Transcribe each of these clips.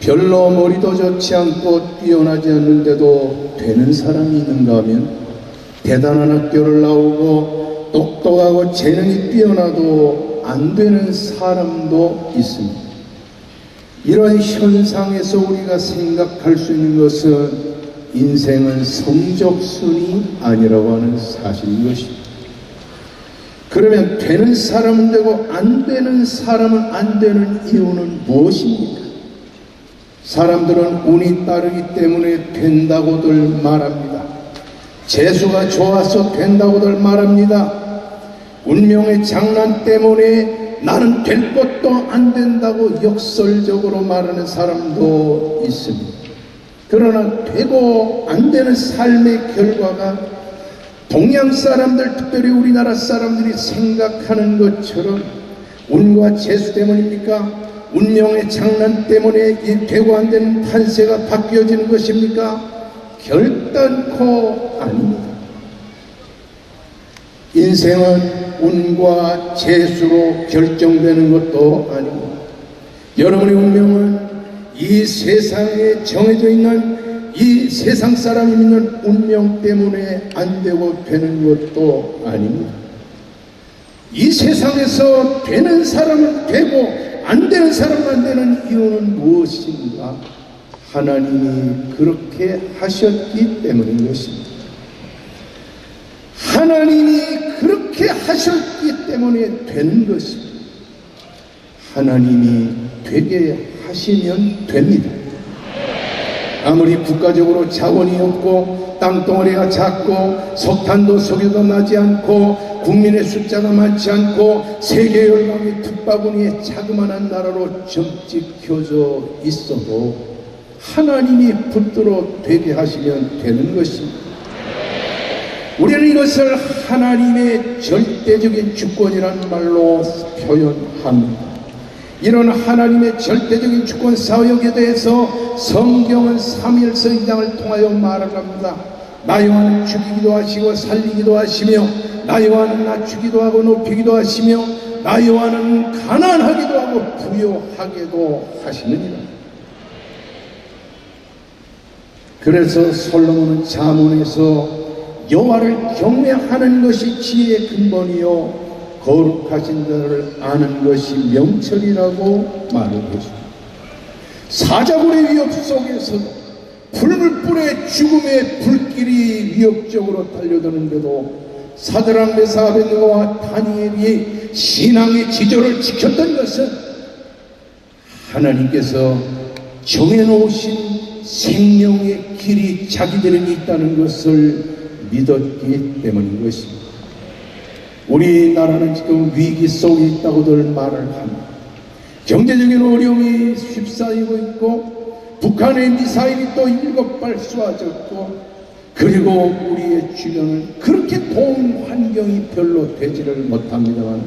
별로 머리도 좋지 않고 뛰어나지 않는데도 되는 사람이 있는가 하면 대단한 학교를 나오고 똑똑하고 재능이 뛰어나도 안 되는 사람도 있습니다. 이런 현상에서 우리가 생각할 수 있는 것은 인생은 성적순이 아니라고 하는 사실인 것입니다. 그러면 되는 사람은 되고 안 되는 사람은 안 되는 이유는 무엇입니까? 사람들은 운이 따르기 때문에 된다고들 말합니다. 재수가 좋아서 된다고들 말합니다. 운명의 장난 때문에 나는 될 것도 안 된다고 역설적으로 말하는 사람도 있습니다. 그러나 되고 안 되는 삶의 결과가 동양 사람들, 특별히 우리나라 사람들이 생각하는 것처럼 운과 재수 때문입니까? 운명의 장난 때문에 이 되고 안 되는 판세가 바뀌어지는 것입니까? 결단코 아닙니다. 인생은 운과 재수로 결정되는 것도 아니고 여러분의 운명은 이 세상에 정해져 있는 이 세상 사람이 있는 운명 때문에 안 되고 되는 것도 아닙니다. 이 세상에서 되는 사람은 되고 안 되는 사람은 안 되는 이유는 무엇인가? 하나님이 그렇게 하셨기 때문인 것입니다. 하나님이 그렇게 하셨기 때문에 되는 것입니다. 하나님이 되게 하시면 됩니다. 아무리 국가적으로 자원이 없고 땅덩어리가 작고 석탄도 석유도 나지 않고 국민의 숫자가 많지 않고 세계 열강의 툭바구니에 자그마한 나라로 점찍혀져 있어도 하나님이 붙들어 되게 하시면 되는 것입니다. 우리는 이것을 하나님의 절대적인 주권이라는 말로 표현합니다. 이런 하나님의 절대적인 주권 사역에 대해서 성경은 3일서 2장을 통하여 말합니다. 나 여호와는 죽이기도 하시고 살리기도 하시며 나 여호와는 낮추기도 하고 높이기도 하시며 나 여호와는 가난하기도 하고 부여하게도 하시느니라. 그래서 솔로몬은 자문에서 여호와를 경외하는 것이 지혜의 근본이요 거룩하신 자를 아는 것이 명철이라고 말을 했습니다. 사자굴의 위협 속에서도 불불불의 죽음의 불길이 위협적으로 달려드는데도 사드랑 메사 아벤노와 다니엘이 신앙의 지조를 지켰던 것은 하나님께서 정해놓으신 생명의 길이 자기들에게 있다는 것을 믿었기 때문인 것입니다. 우리나라는 지금 위기 속에 있다고들 말을 합니다. 경제적인 어려움이 휩싸이고 있고 북한의 미사일이 또 일곱 발 쏘아졌고 그리고 우리의 주변은 그렇게 도움 환경이 별로 되지를 못합니다만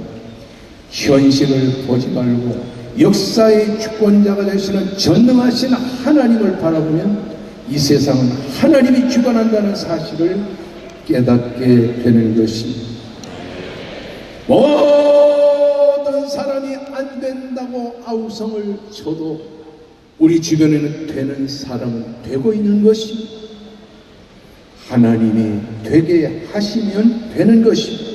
현실을 보지 말고 역사의 주권자가 되시는 전능하신 하나님을 바라보면 이 세상은 하나님이 주관한다는 사실을 깨닫게 되는 것입니다. 모든 사람이 안 된다고 아우성을 쳐도 우리 주변에는 되는 사람은 되고 있는 것입니다. 하나님이 되게 하시면 되는 것입니다.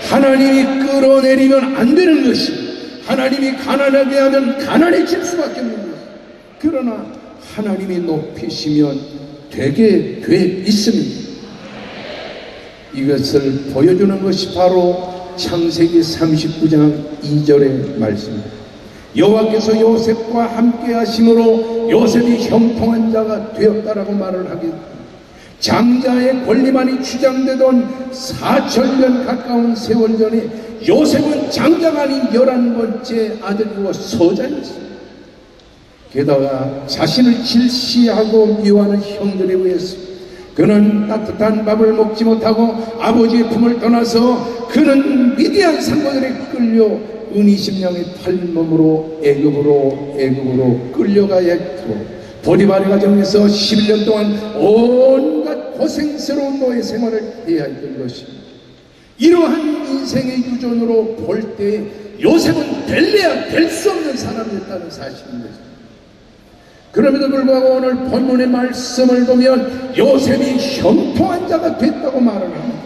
하나님이 끌어내리면 안 되는 것입니다. 하나님이 가난하게 하면 가난해질 수밖에 없는 것입니다. 그러나 하나님이 높이시면 되게 돼 있습니다. 이것을 보여주는 것이 바로 창세기 39장 2절의 말씀입니다. 여호와께서 요셉과 함께 하심으로 요셉이 형통한 자가 되었다라고 말을 하게 장자의 권리만이 주장되던 4천년 가까운 세월 전에 요셉은 장자가 아닌 열한 번째 아들이고 서자였습니다. 게다가 자신을 질시하고 미워하는 형들에 의해서 그는 따뜻한 밥을 먹지 못하고 아버지의 품을 떠나서 그는 미디안 상관들에 끌려 은이십냥에 팔린 몸으로 애굽으로 애굽으로 끌려가야 했고 보디바리 가정에서 11년 동안 온갖 고생스러운 노예 생활을 해야 했던 것입니다. 이러한 인생의 유전으로 볼 때 요셉은 될래야 될 수 없는 사람이었다는 사실입니다. 그럼에도 불구하고 오늘 본문의 말씀을 보면 요셉이 형통한 자가 됐다고 말을 합니다.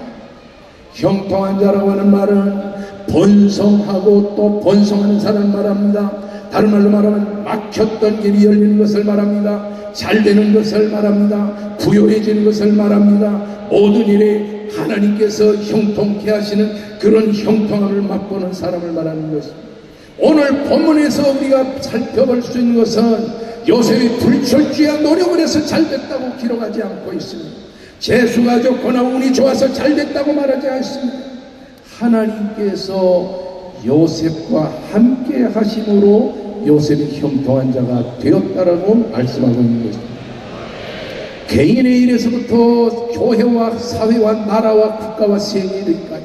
형통한 자라고 하는 말은 번성하고 또 번성하는 사람 말합니다. 다른 말로 말하면 막혔던 길이 열리는 것을 말합니다. 잘 되는 것을 말합니다. 부요해지는 것을 말합니다. 모든 일에 하나님께서 형통케 하시는 그런 형통함을 맛보는 사람을 말하는 것입니다. 오늘 본문에서 우리가 살펴볼 수 있는 것은 요셉이 불철주야 노력을 해서 잘 됐다고 기록하지 않고 있습니다. 재수가 좋거나 운이 좋아서 잘 됐다고 말하지 않습니다. 하나님께서 요셉과 함께 하심으로 요셉이 형통한 자가 되었다라고 말씀하고 있는 것입니다. 개인의 일에서부터 교회와 사회와 나라와 국가와 세계에 이르기까지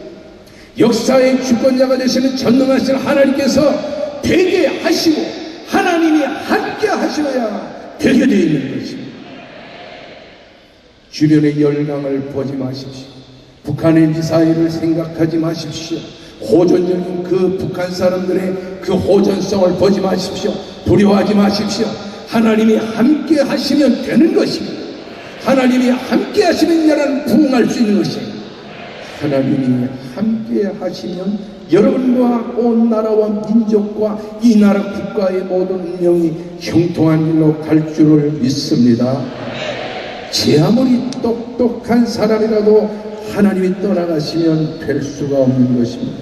역사의 주권자가 되시는 전능하신 하나님께서 되게 하시고 하나님이 함께 하셔야 되게 되어 있는 것입니다. 주변의 열강을 보지 마십시오. 북한의 미사일을 생각하지 마십시오. 호전적인 그 북한 사람들의 그 호전성을 보지 마십시오. 두려워하지 마십시오. 하나님이 함께 하시면 되는 것입니다. 하나님이 함께 하시면 여러분 부응할 수 있는 것입니다. 하나님이 함께 하시면 여러분과 온 나라와 민족과 이 나라 국가의 모든 운명이 형통한 일로 갈 줄을 믿습니다. 제 아무리 똑똑한 사람이라도 하나님이 떠나가시면 될 수가 없는 것입니다.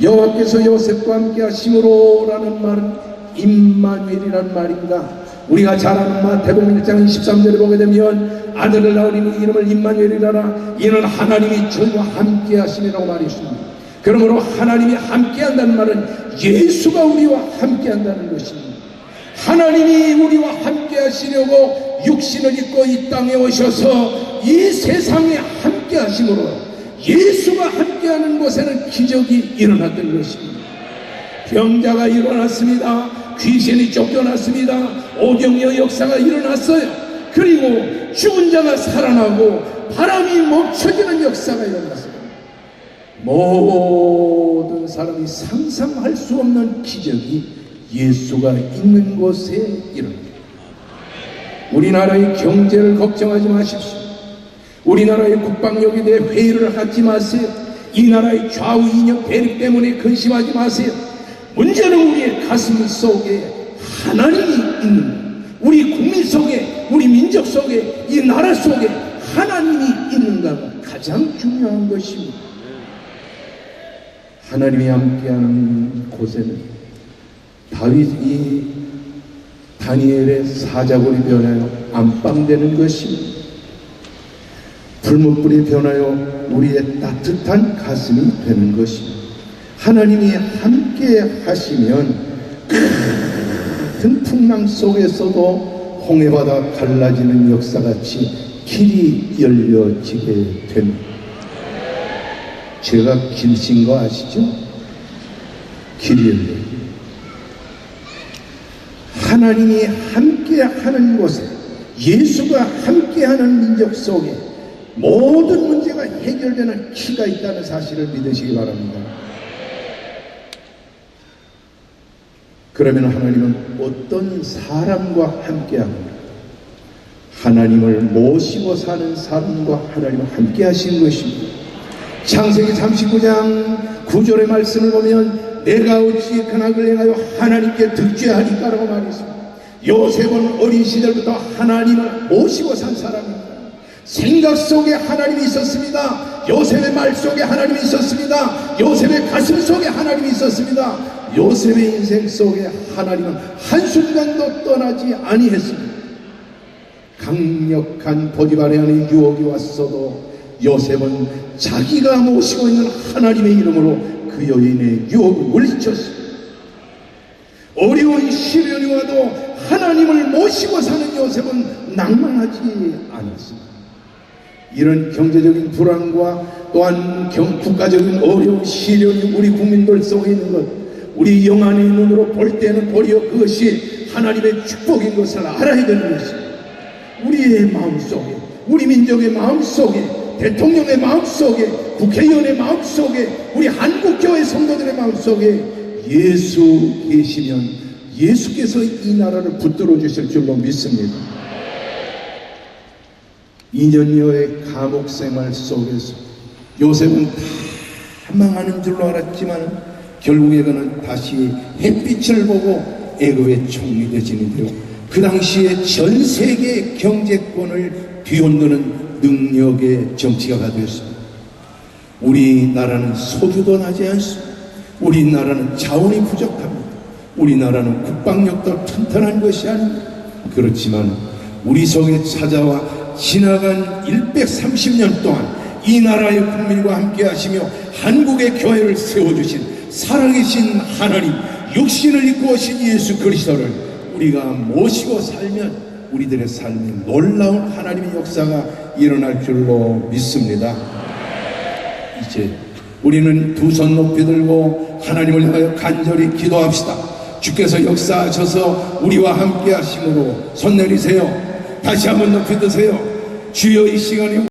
여호와께서 요셉과 함께 하심으로라는 말은 임마누엘이라는 말입니다. 우리가 잘 아는 마태복음 1장 23절에 보게 되면 아들을 낳으니 이름을 임마누엘이라라 이는 하나님이 저희와 함께 하심이라고 말했습니다. 그러므로 하나님이 함께 한다는 말은 예수가 우리와 함께 한다는 것입니다. 하나님이 우리와 함께 하시려고 육신을 입고 이 땅에 오셔서 이 세상에 함께 하심으로 예수가 함께 하는 곳에는 기적이 일어났던 것입니다. 병자가 일어났습니다. 귀신이 쫓겨났습니다. 오병이어 역사가 일어났어요. 그리고 죽은 자가 살아나고 바람이 멈춰지는 역사가 일어났어요. 모든 사람이 상상할 수 없는 기적이 예수가 있는 곳에 일어납니다. 우리나라의 경제를 걱정하지 마십시오. 우리나라의 국방력에 대해 회의를 하지 마세요. 이 나라의 좌우 이념 대립 때문에 근심하지 마세요. 문제는 우리의 가슴 속에 하나님이 있는 우리 국민 속에 우리 민족 속에 이 나라 속에 하나님이 있는가가 가장 중요한 것입니다. 하나님이 함께하는 곳에는 다윗이 다니엘의 사자굴이 변하여 안방되는 것입니다. 불목불이 변하여 우리의 따뜻한 가슴이 되는 것입니다. 하나님이 함께 하시면 큰 풍랑 속에서도 홍해바다 갈라지는 역사같이 길이 열려지게 됩니다. 제가 길신 거 아시죠? 길이 열려. 하나님이 함께 하는 곳에 예수가 함께 하는 민족 속에 모든 문제가 해결되는 키가 있다는 사실을 믿으시기 바랍니다. 그러면 하나님은 어떤 사람과 함께 합니까? 하나님을 모시고 사는 사람과 하나님을 함께 하신 것입니다. 창세기 39장 9절의 말씀을 보면 내가 어찌 그나을 행하여 하나님께 득죄하니까라고 말했습니다. 요셉은 어린 시절부터 하나님을 모시고 산 사람입니다. 생각 속에 하나님이 있었습니다. 요셉의 말 속에 하나님이 있었습니다. 요셉의 가슴 속에 하나님이 있었습니다. 요셉의 인생 속에 하나님은 한순간도 떠나지 아니했습니다. 강력한 보디발의 안에 유혹이 왔어도 요셉은 자기가 모시고 있는 하나님의 이름으로 그 여인의 유혹을 물리쳤습니다. 어려운 시련이 와도 하나님을 모시고 사는 요셉은 낭만하지 않았습니다. 이런 경제적인 불안과 또한 경, 국가적인 어려운 시련이 우리 국민들 속에 있는 것, 우리 영안의 눈으로 볼 때는 도리어 그것이 하나님의 축복인 것을 알아야 되는 것입니다. 우리의 마음 속에, 우리 민족의 마음 속에, 대통령의 마음 속에, 국회의원의 마음 속에, 우리 한국교회 성도들의 마음 속에 예수 계시면 예수께서 이 나라를 붙들어 주실 줄로 믿습니다. 2년여의 감옥 생활 속에서 요셉은 다 망하는 줄로 알았지만 결국에 그는 다시 햇빛을 보고 애굽의 총리 되지는데요. 그 당시에 전 세계 경제권을 뒤흔드는 능력의 정치가가 되었습니다. 우리나라는 소주도 나지 않습니다. 우리나라는 자원이 부족합니다. 우리나라는 국방력도 튼튼한 것이 아닙니다. 그렇지만 우리 속에 찾아와 지나간 130년 동안 이 나라의 국민과 함께 하시며 한국의 교회를 세워주신 살아계신 하나님, 육신을 입고 오신 예수 그리스도를 우리가 모시고 살면 우리들의 삶에 놀라운 하나님의 역사가 일어날 줄로 믿습니다. 이제 우리는 두 손 높이 들고 하나님을 향하여 간절히 기도합시다. 주께서 역사하셔서 우리와 함께 하심으로 손 내리세요. 다시 한번 높이 드세요. 주여 이 시간에